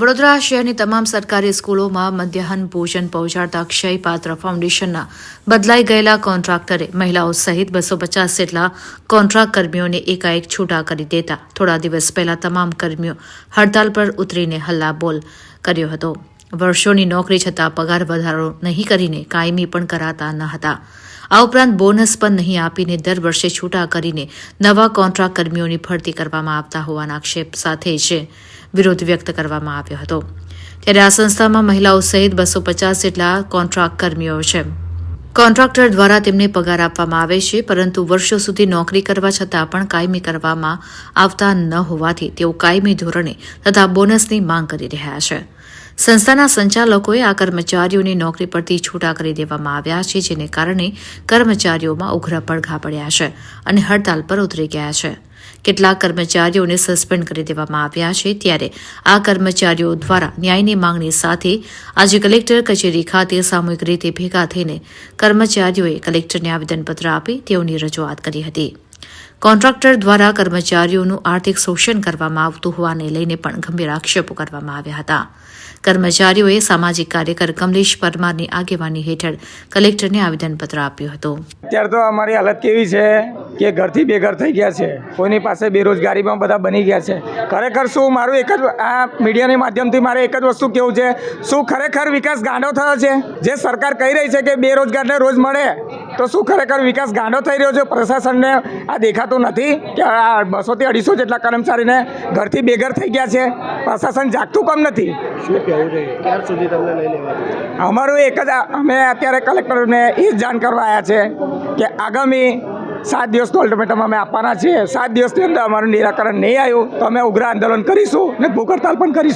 વડોદરા શહેરની તમામ સરકારી સ્કૂલોમાં મધ્યાહન ભોજન પહોંચાડતા અક્ષય પાત્ર ફાઉન્ડેશનના બદલાઈ ગયેલા કોન્ટ્રાક્ટરે મહિલાઓ સહિત બસો પચાસ જેટલા કોન્ટ્રાક્ટ કર્મીઓને એકાએક છૂટા કરી દેતા થોડા દિવસ પહેલા તમામ કર્મીઓ હડતાલ પર ઉતરીને હલ્લાબોલ કર્યો હતો. વર્ષોની નોકરી છતાં પગાર વધારો નહીં કરીને કાયમી પણ કરાતા ન હતા. આ ઉપરાંત બોનસ પણ નહીં આપીને દર વર્ષે છૂટા કરીને નવા કોન્ટ્રાક્ટ કર્મીઓની ભરતી કરવામાં આવતા હોવાના આક્ષેપ સાથે જ વિરોધ વ્યક્ત કરવામાં આવ્યો હતો. ત્યારે આ સંસ્થામાં મહિલાઓ સહિત બસો પચાસ જેટલા કોન્ટ્રાક્ટ કર્મીઓ છે. કોન્ટ્રાક્ટર દ્વારા તેમને પગાર આપવામાં આવે છે, પરંતુ વર્ષો સુધી નોકરી કરવા છતાં પણ કાયમી કરવામાં આવતા ન હોવાથી તેઓ કાયમી ધોરણે તથા બોનસની માંગ કરી રહ્યા છે. સંસ્થાના સંચાલકોએ આ કર્મચારીઓની નોકરી પરથી છૂટા કરી દેવામાં આવ્યા છે, જેને કારણે કર્મચારીઓમાં ઉગ્ર પડઘા પડ્યા છે અને હડતાલ પર ઉતરી ગયા છે. કેટલાક કર્મચારીઓને સસ્પેન્ડ કરી દેવામાં આવ્યા છે ત્યારે આ કર્મચારીઓ દ્વારા ન્યાયની માંગણી સાથે આજે કલેક્ટર કચેરી ખાતે સામૂહિક રીતે ભેગા થઈને કર્મચારીઓએ કલેક્ટરને આવેદનપત્ર આપી તેઓની રજૂઆત કરી હતી. કોન્ટ્રાક્ટર દ્વારા કર્મચારીઓનું આર્થિક શોષણ કરવામાં આવતું હોવાને લઈને પણ ગંભીર આક્ષેપો કરવામાં આવ્યા હતા. કર્મચારીઓએ સામાજિક કાર્યકર કમલેશ પરમારની આગેવાની હેઠળ કલેક્ટરને આવેદનપત્ર આપ્યું હતું. અત્યારે તો અમારી હાલત કેવી છે કે ઘરથી બેઘર થઈ ગયા છે. કોઈની પાસે બેરોજગારીમાં બધા બની ગયા છે. ખરેખર શું મારું એક જ આ મીડિયાની માધ્યમથી મારે એક જ વસ્તુ કેવું છે? શું ખરેખર વિકાસ ગાંડો થયો છે? જે સરકાર કહી રહી છે કે બેરોજગારને રોજ મળે તો શું ખરેખર વિકાસ ગાંડો થઈ રહ્યો છે? પ્રશાસનને આ દેખાતું નથી કે આ બસોથી અઢીસો જેટલા કર્મચારીને ઘરથી બેઘર થઈ ગયા છે? પ્રશાસન જાગતું કેમ નથી. અમારું એક જ અમે અત્યારે કલેક્ટરને એ જ જાણ કરવા આવ્યા છે કે આગામી સાત દિવસનું અલ્ટિમેટમ અમે આપવાના છીએ. સાત દિવસની અંદર અમારું નિરાકરણ નહીં આવ્યું તો અમે ઉગ્ર આંદોલન કરીશું ને ભૂખ હડતાલ પણ કરીશું.